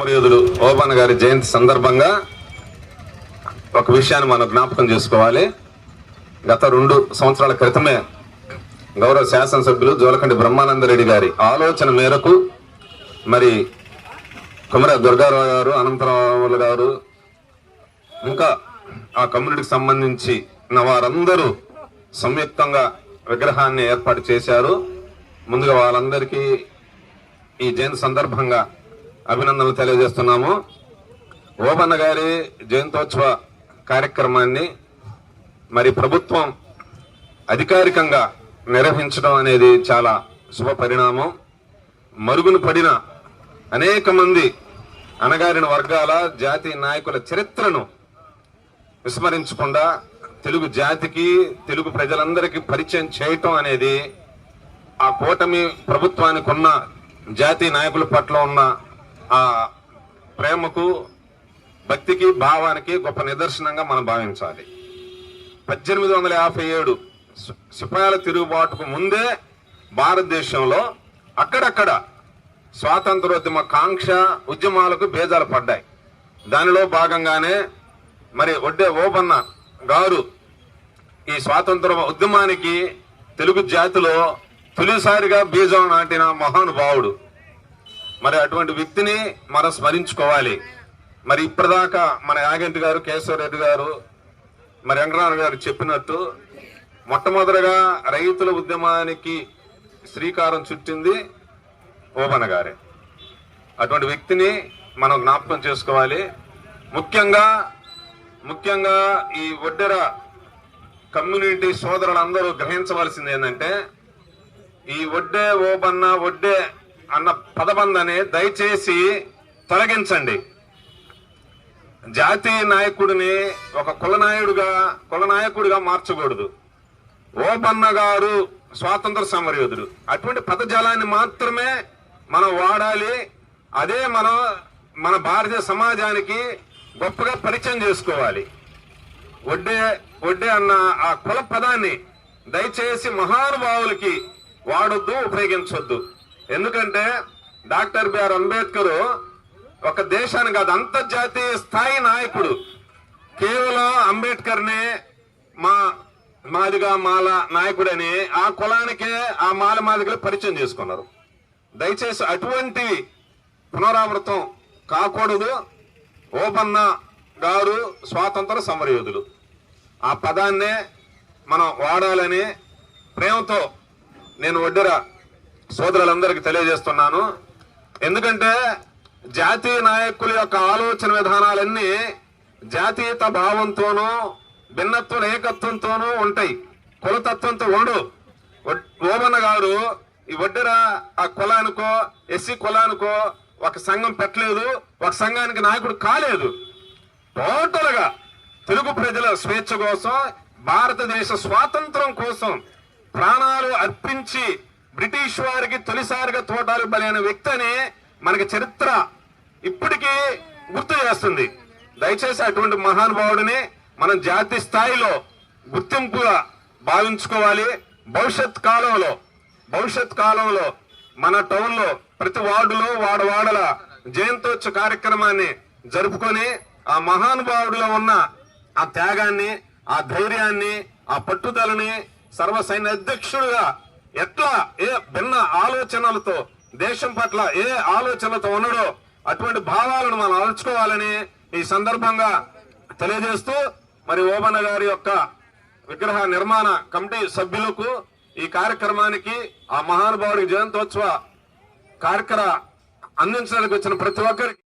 మర్యాదులు ఓబన్ గారి జయంతి సందర్భంగా ఒక విషయాన్ని మనం జ్ఞాపకం చేసుకోవాలి. గత రెండు సంవత్సరాల క్రితమే గౌరవ శాసనసభ్యులు జోలకండి బ్రహ్మానందరెడ్డి గారి ఆలోచన మేరకు మరి కుమర దుర్గారావు గారు అనంతరావు గారు ఇంకా ఆ కమ్యూనిటీకి సంబంధించి వారందరూ సంయుక్తంగా విగ్రహాన్ని ఏర్పాటు చేశారు. ముందుగా వాళ్ళందరికీ ఈ జయంతి సందర్భంగా అభినందనలు తెలియజేస్తున్నాము. ఓబన్న గారి జయంతోత్సవ కార్యక్రమాన్ని మరి ప్రభుత్వం అధికారికంగా నిర్వహించడం అనేది చాలా శుభ పరిణామం. మరుగున పడిన అనేక మంది అణగారిన వర్గాల జాతి నాయకుల చరిత్రను విస్మరించకుండా తెలుగు జాతికి తెలుగు ప్రజలందరికీ పరిచయం చేయటం అనేది ఆ కూటమి ప్రభుత్వానికి ఉన్న జాతీయ నాయకుల పట్ల ఉన్న ఆ ప్రేమకు భక్తికి భావానికి గొప్ప నిదర్శనంగా మనం భావించాలి. పద్దెనిమిది వందల యాభై ఏడు సి- సిపాయిల తిరుగుబాటుకు ముందే భారతదేశంలో అక్కడక్కడ స్వాతంత్రోద్యమ కాంక్ష ఉద్యమాలకు భేదాలు పడ్డాయి. దానిలో భాగంగానే మరి ఒడ్డే ఓబన్న గారు ఈ స్వాతంత్ర ఉద్యమానికి తెలుగు జాతిలో తొలిసారిగా బీజం నాటిన మహానుభావుడు మరి అటువంటి వ్యక్తిని మనం స్మరించుకోవాలి. మరి ఇప్పటిదాకా మన యాగంటి గారు కేశవరెడ్డి గారు మరి వెంకటరామ గారు చెప్పినట్టు మొట్టమొదటిగా రైతుల ఉద్యమానికి శ్రీకారం చుట్టింది ఓబన గారే. అటువంటి వ్యక్తిని మనం జ్ఞాపకం చేసుకోవాలి. ముఖ్యంగా ముఖ్యంగా ఈ ఒడ్డెర కమ్యూనిటీ సోదరులందరూ గ్రహించవలసింది ఏంటంటే ఈ ఒడ్డే ఓబన్న ఒడ్డే అన్న పదబంధాన్ని దయచేసి తొలగించండి. జాతీయ నాయకుడిని ఒక కులనాయుడుగా కులనాయకుడిగా మార్చకూడదు. ఓపన్న గారు స్వాతంత్ర సమరయోధుడు. అటువంటి పదజాలాన్ని మాత్రమే మనం వాడాలి. అదే మనం మన భారతీయ సమాజానికి గొప్పగా పరిచయం చేసుకోవాలి. వడ్డే వడ్డే అన్న ఆ కుల పదాన్ని దయచేసి మహానుభావులకి వాడొద్దు ఉపయోగించొద్దు. ఎందుకంటే డాక్టర్ బిఆర్ అంబేద్కర్ ఒక దేశానికి కాదు అంతర్జాతీయ స్థాయి నాయకుడు. కేవలం అంబేద్కర్ని మా మాదిగా మాల నాయకుడని ఆ కులానికే ఆ మాల మాదిగలు పరిచయం చేసుకున్నారు. దయచేసి అటువంటి పునరావృతం కాకూడదు. ఓపన్న గారు స్వాతంత్ర సమరయోధులు. ఆ పదాన్నే మనం వాడాలని ప్రేమతో నేను వడ్డెర సోదరులందరికీ తెలియజేస్తున్నాను. ఎందుకంటే జాతీయ నాయకుల యొక్క ఆలోచన విధానాలన్నీ జాతీయత భావంతోనూ భిన్నత్వ ఏకత్వంతోనూ ఉంటాయి. కులతత్వంతో ఉండు. ఓమన్న గారు ఈ వడ్డెర ఆ కులానికో ఎస్సీ కులానికో ఒక సంఘం పెట్టలేదు. ఒక సంఘానికి నాయకుడు కాలేదు. టోటల్గా తెలుగు ప్రజల స్వేచ్ఛ కోసం భారతదేశ స్వాతంత్రం కోసం ప్రాణాలు అర్పించి బ్రిటిష్ వారికి తొలిసారిగా తోటాలు బలైన వ్యక్తి అని మనకి చరిత్ర ఇప్పటికీ గుర్తు చేస్తుంది. దయచేసి అటువంటి మహానుభావుడిని మనం జాతి స్థాయిలో గుర్తింపుగా భావించుకోవాలి. భవిష్యత్ కాలంలో భవిష్యత్ కాలంలో మన టౌన్లో ప్రతి వార్డులో వాడ వాడల జయంతోత్సవ కార్యక్రమాన్ని జరుపుకొని ఆ మహానుభావుడిలో ఉన్న ఆ త్యాగాన్ని ఆ ధైర్యాన్ని ఆ పట్టుదలని సర్వ సైన్య అధ్యక్షుడుగా ఎట్లా ఏ భిన్న ఆలోచనలతో దేశం పట్ల ఏ ఆలోచనలతో ఉన్నాడో అటువంటి భావాలను మనం అలచుకోవాలని ఈ సందర్భంగా తెలియజేస్తూ మరి ఓబన్న గారి యొక్క విగ్రహ నిర్మాణ కమిటీ సభ్యులకు ఈ కార్యక్రమానికి ఆ మహానుభావుడి జయంతోత్సవ కార్యక్రమ అందించడానికి వచ్చిన ప్రతి ఒక్కరికి